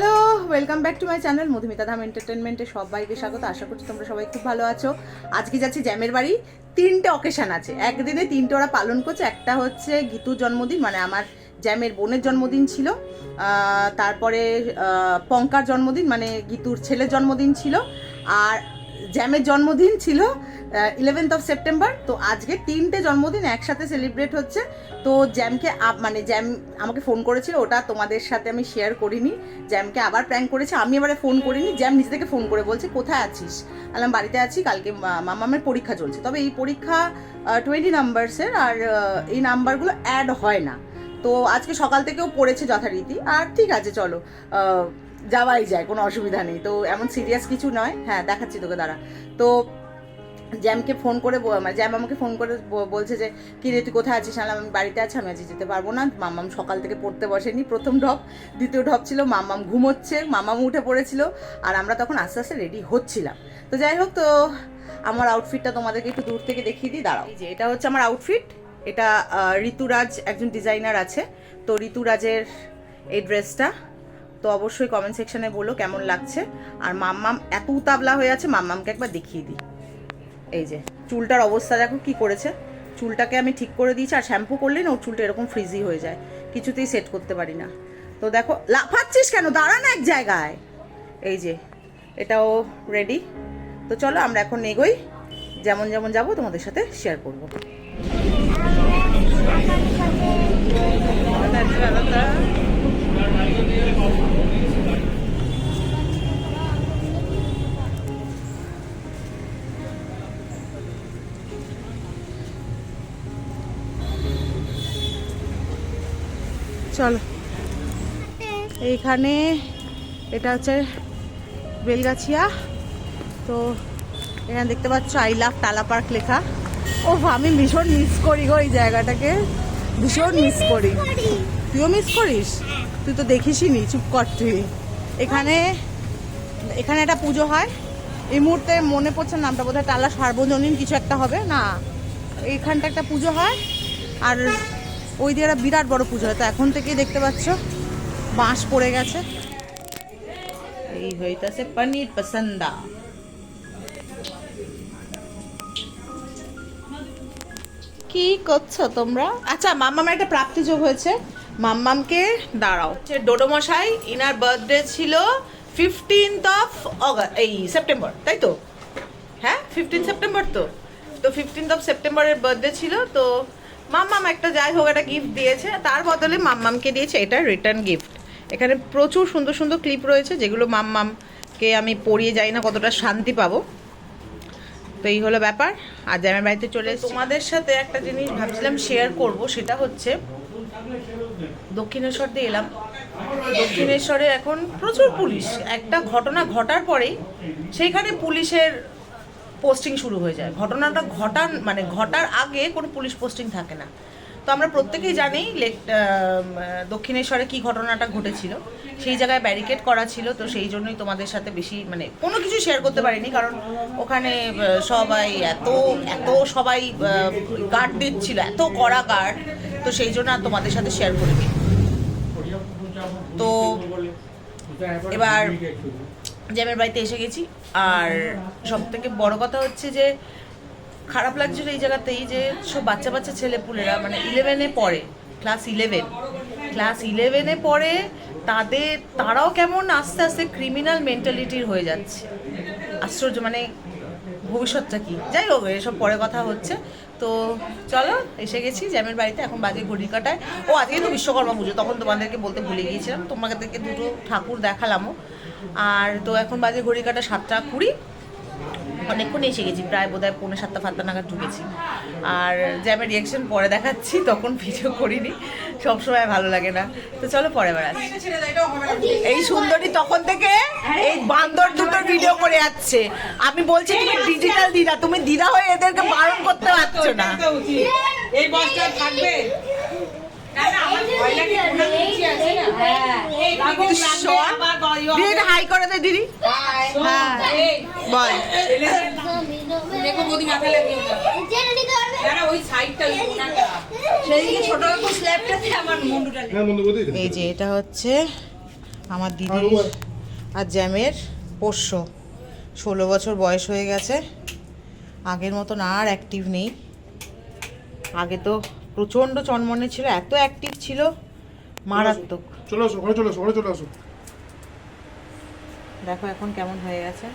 Hello welcome back to my channel Madhumita Dham এন্টারটেনমেন্টে সবাইকে স্বাগত। আশা করছি তোমরা সবাই খুব ভালো আছো। আজকে যাচ্ছি জ্যামের বাড়ি। তিনটে অকেশান আছে। একদিনে তিনটে ওরা পালন করছে। একটা হচ্ছে গীতুর জন্মদিন মানে আমার জ্যামের বোনের জন্মদিন ছিল। তারপরে পঙ্কার জন্মদিন মানে গীতুর ছেলের জন্মদিন ছিল। আর জ্যামের জন্মদিন ছিল ইলেভেন্থ অফ সেপ্টেম্বর তো আজকে তিনটে জন্মদিন একসাথে সেলিব্রেট হচ্ছে। তো জ্যামকে মানে জ্যাম আমাকে ফোন করেছিল, ওটা তোমাদের সাথে আমি শেয়ার করিনি। জ্যামকে আবার প্র্যাঙ্ক করেছে, আমি এবারে ফোন করিনি, জ্যাম নিজে থেকে ফোন করে বলছে, কোথায় আছিস? আলাম বাড়িতে আছি, কালকে মামামের পরীক্ষা চলছে। তবে এই পরীক্ষা টোয়েন্টি নাম্বারসের আর এই নাম্বারগুলো অ্যাড হয় না। তো আজকে সকাল থেকেও পড়েছে যথারীতি। আর ঠিক আছে, চলো যাওয়াই যায়, কোনো অসুবিধা নেই। তো এমন সিরিয়াস কিছু নয়। হ্যাঁ দেখাচ্ছি তোকে, দাঁড়া। তো জ্যামকে ফোন করে মানে জ্যাম আমাকে ফোন করে বলছে যে, কি রে, তুই কোথায় আছিস? আলাম আমি বাড়িতে আছি, আমি আজ যেতে পারব না। মাম্মাম সকাল থেকে পড়তে বসেনি। প্রথম ঢপ, দ্বিতীয় ঢপ ছিল মাম্মাম ঘুমোচ্ছে মাম্মাম উঠে পড়েছিল, আর আমরা তখন আস্তে আস্তে রেডি হচ্ছিলাম। তো যাই হোক, তো আমার আউটফিটটা তোমাদেরকে একটু দূর থেকে দেখিয়ে দিই, দাঁড়াও। যে, এটা হচ্ছে আমার আউটফিট এটা ঋতুরাজ একজন ডিজাইনার আছে। তো ঋতুরাজের এই ড্রেসটা তো অবশ্যই কমেন্ট সেকশনে বলো কেমন লাগছে। আর মাম্মাম এত উতাবলা হয়ে আছে, মাম্মামকে একবার দেখিয়ে দিই। এই যে, চুলটার অবস্থা দেখো কি করেছে। চুলটাকে আমি ঠিক করে দিয়েছি, আর শ্যাম্পু করলে না ওর চুলটা এরকম ফ্রিজি হয়ে যায়। কিছুতেই সেট করতে পারি না। তো দেখো, লাফাচ্ছিস কেন? দাঁড়া না এক জায়গায়। এই যে, এটাও রেডি তো চলো আমরা এখন এগোই। যেমন যেমন যাব, তোমাদের সাথে শেয়ার করব। চলো। এইখানে এটা হচ্ছে বেলগাছিয়া। তো এখানে দেখতে পাচ্ছ, আই লাভ টালা পার্ক লেখা। ও আমি ভীষণ মিস করি গো এই জায়গাটাকে। ভীষণ মিস করি। তুইও মিস করিস? তুই তো দেখিসই নি চুপ কর তুই। এখানে এখানে একটা পুজো হয়। এই মুহূর্তে মনে পড়ছে না নামটা বোধহয় টালা সার্বজনীন কিছু একটা হবে না। এখানটা একটা পুজো হয় আর ওই দিয়ে একটা বিরাট বড় পুজো হয়। তো এখন থেকেই দেখতে পাচ্ছ বাঁশ পড়ে গেছে। এই হইতাছে পনির পসন্দা কি করছ তোমরা? আচ্ছা মাম্মামের একটা প্রাপ্তি যোগ হয়েছে। মাম্মামকে দাঁড়াও। ডোডো মশাই ইনার বার্থডে ছিল ফিফটিন্থ অফ অগস্ট এই সেপ্টেম্বর তাই তো? হ্যাঁ ফিফটিন সেপ্টেম্বর তো। তো ফিফটিন্থ অফ সেপ্টেম্বরের বার্থডে ছিল, তো মাম্মাম একটা যাই হোক, একটা গিফট দিয়েছে। তার বদলে মাম্মামকে দিয়েছে এটা রিটার্ন গিফট এখানে প্রচুর সুন্দর সুন্দর ক্লিপ রয়েছে, যেগুলো মাম্মামকে আমি পড়িয়ে যাই না কতটা শান্তি পাবো। তো এই হলো ব্যাপার। আজ আমার বাড়িতে চলে। তোমাদের সাথে একটা জিনিস ভাবছিলাম শেয়ার করব, সেটা হচ্ছে দক্ষিণেশ্বর দিয়ে এলাম। দক্ষিণেশ্বরে এখন প্রচুর পুলিশ। একটা ঘটনা ঘটার পরেই সেইখানে পুলিশের পোস্টিং শুরু হয়ে যায়। ঘটনাটা ঘটার মানে ঘটার আগে কোনো পুলিশ পোস্টিং থাকে না। তো আমরা প্রত্যেকেই জানি দক্ষিণেশ্বরে কি ঘটনাটা ঘটেছিল। সেই জায়গায় ব্যারিকেড করা ছিল, তো সেই জন্যই তোমাদের সাথে বেশি মানে কোনো কিছু শেয়ার করতে পারিনি, কারণ ওখানে সবাই এত এত সবাই গার্ড দিচ্ছিল এত কড়া গার্ড তো সেই জন্য আর তোমাদের সাথে শেয়ার করিনি। তো এবার জ্যামের বাড়িতে এসে গেছি। আর সব থেকে বড় কথা হচ্ছে যে খারাপ লাগছিল এই জায়গাতেই যে সব বাচ্চা বাচ্চা ছেলেপুলেরা মানে ইলেভেনে পড়ে ক্লাস ইলেভেন ক্লাস ইলেভেনে পড়ে, তাদের, তারাও কেমন আস্তে আস্তে ক্রিমিনাল মেন্টালিটির হয়ে যাচ্ছে। আশ্চর্য মানে ভবিষ্যৎটা কি? যাই হোক, এসব পরে কথা হচ্ছে। তো চলো, এসে গেছি, জ্যামের বাড়িতে, এখন বাজে ঘড়ি কাটায়। ও, আজকে তো বিশ্বকর্মা পুজো, তখন তোমাদেরকে বলতে ভুলে গিয়েছিলাম। তোমাদেরকে দুটো ঠাকুর দেখালামও। আর তো এখন বাজে ঘড়ি কাটা সাতটা কুড়ি। অনেকক্ষণ এসে গেছি, প্রায় বোধহয় পৌনে সাতটা ফাতটা নাগাদ ঢুকেছি। আর জ্যামের রিয়াকশন পরে দেখাচ্ছি, তখন ভিডিও করিনি, সবসময় ভালো লাগে না। তো চলো পরে বার এই সুন্দরী তখন থেকে এই বান্দর দুটো ভিডিও করে যাচ্ছে। আমি বলছি, তুমি ডিজিটাল দিদা, তুমি দিদা হয়ে এদেরকে বারণ করতে পারছ না। এই বসটা থাকবে? হাই করে দে দিদি। হ্যাঁ এই, বল। দেখো বৌদি লাগিয়ে হ্যাঁ এই যে এটা হচ্ছে আমার দিদির আর জ্যামের পোষ্য। ষোলো বছর বয়স হয়ে গেছে। আগের মতন আর অ্যাক্টিভ নেই। আগে তো প্রচণ্ড চনমনে ছিল এত অ্যাক্টিভ ছিল মারাত্মক। চলে আসো ঘরে চলে আসো ঘরে চলে আসো। দেখো এখন কেমন হয়ে গেছে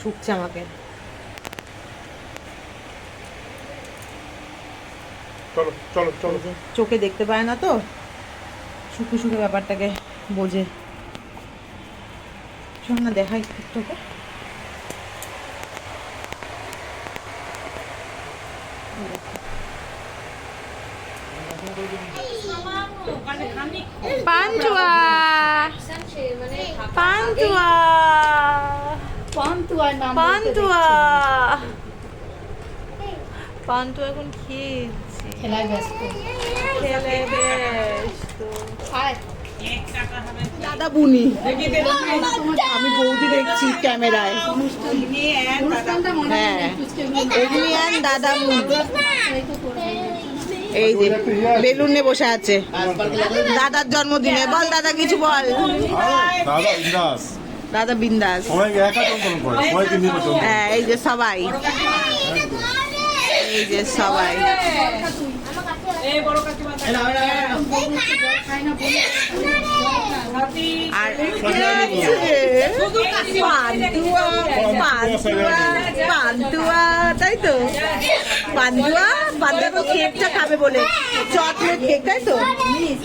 শুকছে আমাকে। চলো চলো চলো। চোখে দেখতে পায় না তো শুকে শুকে ব্যাপারটাকে বোঝে। শোন না দেখাই তোকে। পান্তুয়া পান্তুয়া পান্তুয়া পান্তু এখন খেয়েছে খেলায় ব্যস্ত খেলে ব্যস্ত দাদা বুনি আমি বৌদি দেখছি ক্যামেরায় হ্যাঁ দাদা বুনি এই যে বেলুন নিয়ে বসে আছে। দাদার জন্মদিনে। বল দাদা কিছু বল। দাদা বিন্দাস। হ্যাঁ এই যে সবাই। এই যে সবাই। আর পান্তুয়া পান্তুয়া তাই তো? পান্তুয়া? পান্তুয়া তো কেকটা খাবে বলে চকলেট কেক তাই তো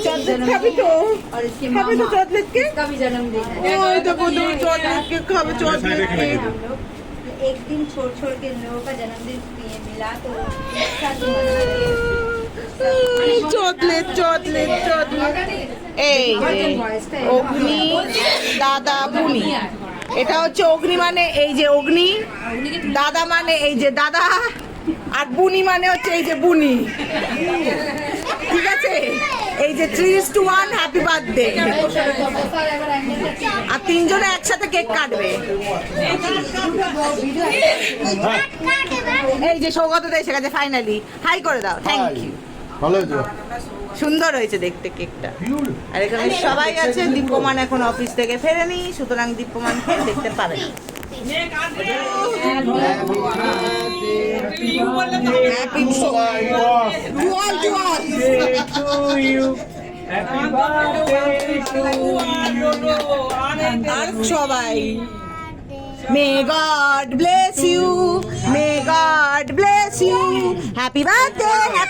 চকলেট খাবি তো और इसके খাবে তো मामा চকলেট কেক का भी जन्मदिन है ওই দেখো তো চকলেট কেক খাবে চকলেট কেক हम लोग एक दिन छोड़ छोड़ के इन लोगों का जन्मदिन ये मिला तो एक साथ ही मना रहे চকলেট চকলেট চকলেট এই যে অগ্নি দাদা বুনি এটা হচ্ছে অগ্নি মানে এই যে অগ্নি দাদা মানে এই যে দাদা আর বুনি মানে হচ্ছে এই যে বুনি। ঠিক আছে? এই যে three two one happy birthday আর তিনজনে একসাথে কেক কাটবে। এই যে সৌগতটা এসে গেছে ফাইনালি হাই করে দাও থ্যাংক ইউ সুন্দর হয়েছে দেখতে কেকটা। আর এখানে সবাই আছে দীপ্যমান এখন অফিস থেকে ফেরেনি সুতরাং দীপ্যমানকে দেখতে পাবে আর সবাই may God bless you may God bless you happy birthday happy birthday happy birthday to you টিং টিং এবার হাততালিটুকু দে সবাই খাওয়ানো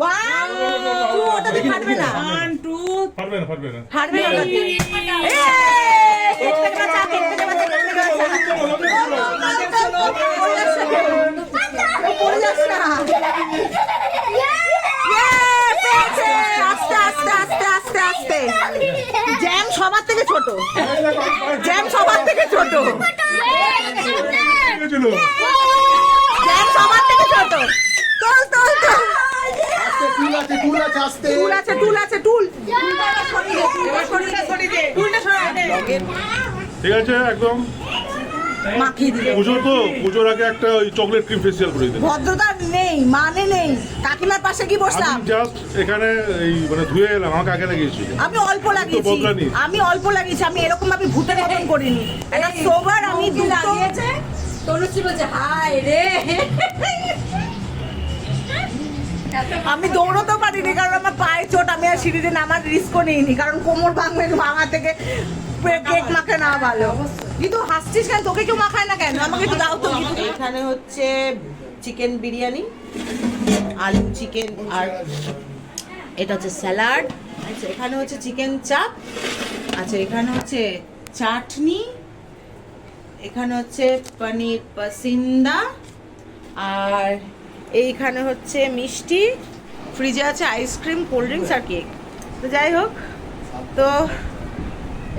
ওটাতে ফাটবে না ওয়ান টু না না ফাটবে না জ্যাম সবার থেকে ছোট। জ্যাম সবার থেকে ছোট ছিল জ্যাম সবার থেকে ছোট তোল তোল তোল আছে টুল আছে আস্তে। টুল আছে টুল আছে টুল। ঠিক আছে একদম। পুজো তো পুজোর আগে একটা ওই চকলেট ক্রিম ফেসিয়াল করে দিন ভদ্রতা নেই মানে নেই। কাকিমার পাশে কি বসলাম? আমি জাস্ট এখানে এই মানে ধুয়ে এলাম আমাকে আগে লাগিয়েছি আমি অল্প লাগিয়েছি। আমি অল্প লাগিয়েছি আমি এরকম ভাবে ভূতের মতন করিনি। সোবার আমি রে! আমি দৌড়তেও পারিনি কারণ আমার পায়ে চোট আমি আর সিঁড়িতে নামার রিস্কও নিইনি কারণ কোমর ভাঙবে ভাঙা থেকে কেক মাখে না ভালো। কিন্তু হাসছিস কেন? তোকে কেউ মাখায় না কেন? আমাকে একটু দাও তো। এখানে হচ্ছে চিকেন বিরিয়ানি আলু চিকেন আর এটা হচ্ছে স্যালাড আচ্ছা এখানে হচ্ছে চিকেন চাপ আচ্ছা এখানে হচ্ছে চাটনি এখানে হচ্ছে পনির পাসিন্দা আর এইখানে হচ্ছে মিষ্টি, ফ্রিজে আছে আইসক্রিম, কোল্ড ড্রিঙ্কস আর কেক। তো যাই হোক, তো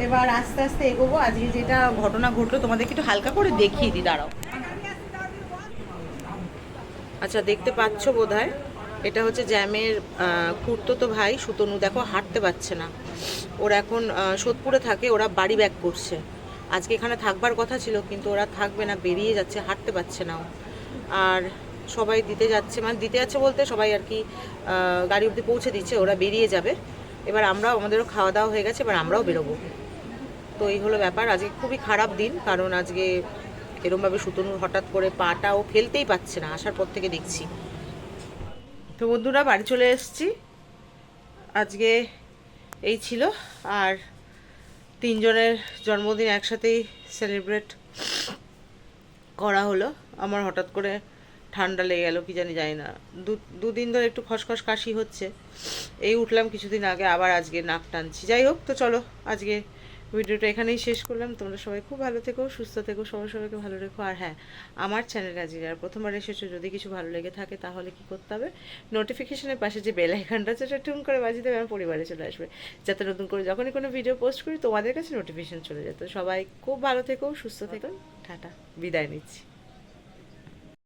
এবার আস্তে আস্তে এগোবো। আজকে যেটা ঘটনা ঘটলো, তোমাদেরকে একটু হালকা করে দেখিয়ে দিই, দাঁড়াও। আচ্ছা দেখতে পাচ্ছ বোধ এটা হচ্ছে জ্যামের কুর্তো তো ভাই, সুতনু দেখো হাঁটতে পারছে না। ওরা এখন সোদপুরে থাকে, ওরা বাড়ি ব্যাক করছে। আজকে এখানে থাকবার কথা ছিল, কিন্তু ওরা থাকবে না, বেরিয়ে যাচ্ছে, হাঁটতে পারছে না। আর সবাই দিতে যাচ্ছে মানে দিতে যাচ্ছে বলতে সবাই আর কি গাড়ি অবধি পৌঁছে দিচ্ছে, ওরা বেরিয়ে যাবে। এবার আমরাও, আমাদেরও খাওয়া দাওয়া হয়ে গেছে, এবার আমরাও বেরোবো। তো এই হলো ব্যাপার, আজকে খুবই খারাপ দিন, কারণ আজকে এরমভাবে সুতনুর হঠাৎ করে পাটা ও ফেলতেই পাচ্ছে না, আসার পর থেকে দেখছি। তো বন্ধুরা, বাড়ি চলে এসেছি। আজকে এই ছিল, আর তিনজনের জন্মদিন একসাথেই সেলিব্রেট করা হলো। আমার হঠাৎ করে ঠান্ডা লেগে গেল, কি জানি জানি না। দু, দুদিন ধরে একটু খসখস কাশি হচ্ছে। এই উঠলাম কিছুদিন আগে, আবার আজকে নাক টানছি। যাই হোক, তো চলো, আজকে ভিডিওটা এখানেই শেষ করলাম। তোমরা সবাই খুব ভালো থেকো, সুস্থ থেকো, সবাই সবাইকে ভালো রেখো। আর হ্যাঁ আমার চ্যানেলে আজকে আর প্রথমবার এসেছ, যদি কিছু ভালো লেগে থাকে, তাহলে কি করতে হবে? নোটিফিকেশনের পাশে যে বেল আইকনটা আছে সেটা টুন করে বাজিয়ে দেবে, আমার পরিবারে চলে আসবে। যাতে নতুন করে যখনই কোনো ভিডিও পোস্ট করি, তোমাদের কাছে নোটিফিকেশন চলে যেত সবাই খুব ভালো থেকো, সুস্থ থেকো। টাটা, বিদায় নিচ্ছি।